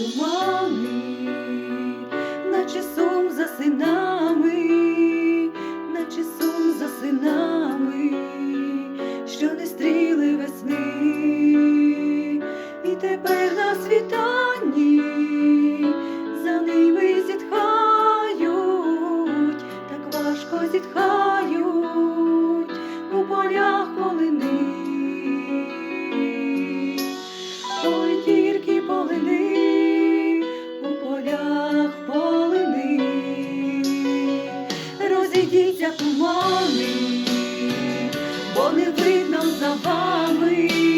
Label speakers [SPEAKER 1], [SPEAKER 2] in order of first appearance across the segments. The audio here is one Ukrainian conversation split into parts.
[SPEAKER 1] тумани, наче сум за синами, наче сум за синами, що не стріли весни і тепер. не видно за вами.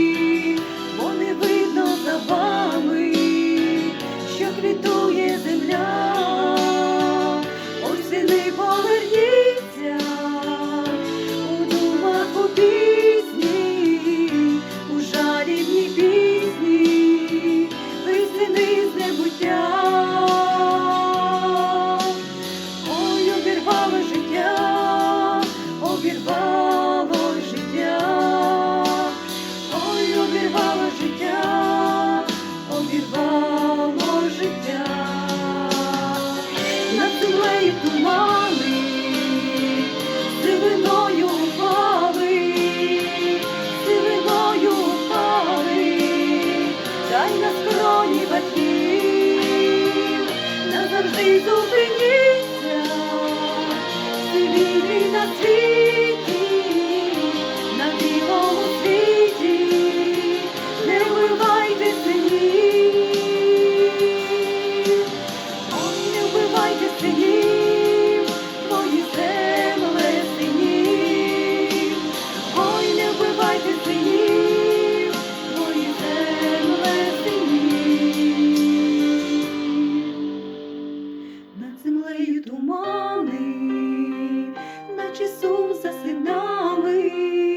[SPEAKER 1] зуби. тумани, наче сум за синами.